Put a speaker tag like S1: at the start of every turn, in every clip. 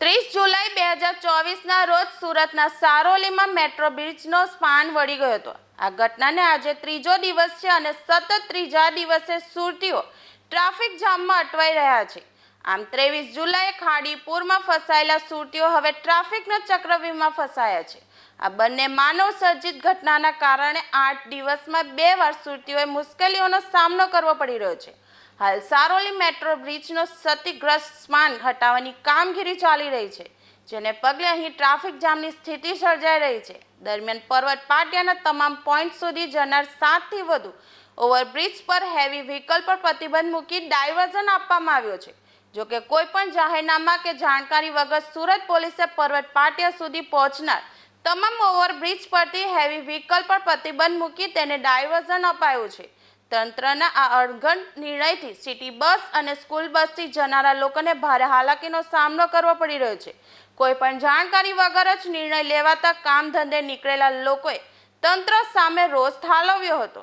S1: ત્રીસ જુલાઈ બે હજાર ચોવીસના રોજ સુરતના સારોલીમાં મેટ્રો બ્રિજનો સ્પાન વળી ગયો હતો. આ ઘટનાને આજે ત્રીજો દિવસ છે અને સતત ત્રીજા દિવસે સુરતીઓ ટ્રાફિક જામમાં અટવાઈ રહ્યા છે. આમ ત્રેવીસ જુલાઈએ ખાડીપુરમાં ફસાયેલા સુરતીઓ હવે ટ્રાફિકના ચક્રવ્યૂહમાં ફસાયા છે. આ બંને માનવ સર્જિત ઘટનાના કારણે આઠ દિવસમાં બે વાર સુરતીઓએ મુશ્કેલીઓનો સામનો કરવો પડી રહ્યો છે. હાલ સારોલી મેટ્રો બ્રિજનો ક્ષતિગ્રસ્ત સ્પાન હટાવવાની કામગીરી ચાલી રહી છે, જેને પગલે અહીં ટ્રાફિક જામની સ્થિતિ સર્જાઈ રહી છે. દરમિયાન પર્વત પાટિયાના તમામ પોઈન્ટ સુધી જનાર સાતથી વધુ ઓવરબ્રિજ પર હેવી વ્હીકલ પર પ્રતિબંધ મૂકી ડાયવર્ઝન આપવામાં આવ્યો છે. જોકે કોઈ પણ જાહેરનામા કે જાણકારી વગર સુરત પોલીસે પર્વત પાટિયા સુધી પહોંચનાર તમામ ઓવરબ્રિજ પરથી હેવી વ્હીકલ પર પ્રતિબંધ મૂકી તેને ડાયવર્ઝન અપાયું છે. તંત્રના આ અણઘડ નિર્ણયથી સિટી બસ અને સ્કૂલ બસથી જનારા લોકોને ભારે હાલાકીનો સામનો કરવો પડી રહ્યો છે. કોઈ પણ જાણકારી વગર જ નિર્ણય લેવાતા કામ ધંધે નીકળેલા લોકોએ તંત્ર સામે રોષ ઠાલવ્યો હતો.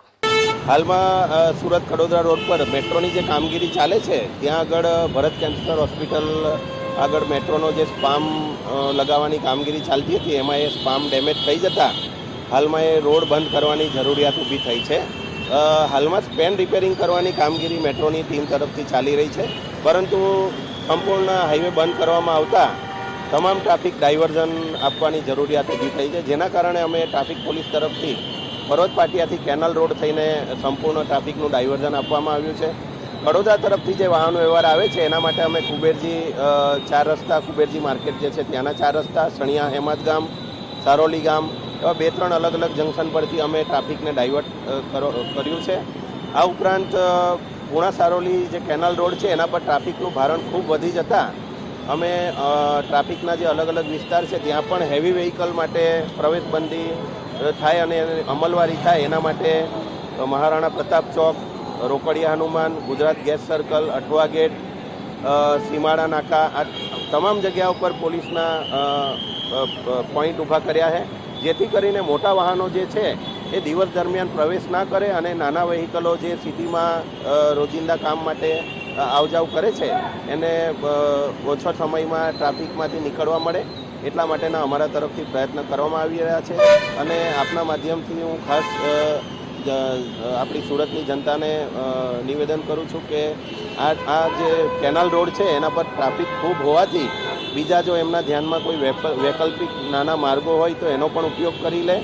S2: હાલમાં સુરત ખડોદરા રોડ પર મેટ્રોની જે કામગીરી ચાલે છે, ત્યાં આગળ ભરત કેન્સર હોસ્પિટલ આગળ મેટ્રોનો જે સ્પામ લગાવવાની કામગીરી ચાલતી હતી, એમાં એ સ્પામ ડેમેજ થઈ જતા હાલમાં એ રોડ બંધ કરવાની જરૂરિયાત ઊભી થઈ છે. હાલમાં સ્પેન રિપેરિંગ કરવાની કામગીરી મેટ્રોની ટીમ તરફથી ચાલી રહી છે. પરંતુ સંપૂર્ણ હાઈવે બંધ કરવામાં આવતા તમામ ટ્રાફિક ડાયવર્ઝન આપવાની જરૂરિયાત ઊભી થઈ છે. જેના કારણે અમે ટ્રાફિક પોલીસ તરફથી પર્વત પાટિયાથી કેનલ રોડ થઈને સંપૂર્ણ ટ્રાફિકનું ડાયવર્ઝન આપવામાં આવ્યું છે. વડોદરા તરફથી જે વાહન વ્યવહાર આવે છે, એના માટે અમે કુબેરજી ચાર રસ્તા, કુબેરજી માર્કેટ જે છે, ત્યાંના ચાર રસ્તા, સણિયા હેમત ગામ, સારોલી ગામ બે ત્રણ અલગ અલગ જંકશન પરથી અમે ટ્રાફિકને ડાયવર્ટ કરો- કર્યું છે. આ ઉપરાંત પૂણા સારોલી જે કેનાલ રોડ છે, એના પર ટ્રાફિકનું ભારણ ખૂબ વધી જતાં અમે ટ્રાફિકના જે અલગ અલગ વિસ્તાર છે, ત્યાં પણ હેવી વેહિકલ માટે પ્રવેશબંધી થાય અને અમલવારી થાય એના માટે મહારાણા પ્રતાપ ચોક, Rokadiya Hanuman, Gujarat gas circle, Athwa gate Simada નાકા, આ તમામ જગ્યા ઉપર પોલીસના પોઈન્ટ ઊભા કર્યા છે. જેથી કરીને મોટા વાહનો જે છે, એ દિવસ દરમિયાન પ્રવેશ ના કરે અને નાના વ્હીકલો જે સિટીમાં રોજિંદા કામ માટે આવજાવ કરે છે, એને ઓછો સમયમાં ટ્રાફિકમાંથી નીકળવા મળે. એટલા માટેના અમારા તરફથી પ્રયત્ન કરવામાં આવી રહ્યા છે. અને આપના માધ્યમથી હું ખાસ આપણી સુરતની જનતાને નિવેદન કરું છું કે આ આ જે કેનાલ રોડ છે, એના પર ટ્રાફિક ખૂબ હોવાથી બીજા જો એમના ધ્યાનમાં કોઈ વૈકલ્પિક નાના માર્ગો હોય તો એનો પણ ઉપયોગ કરી લે.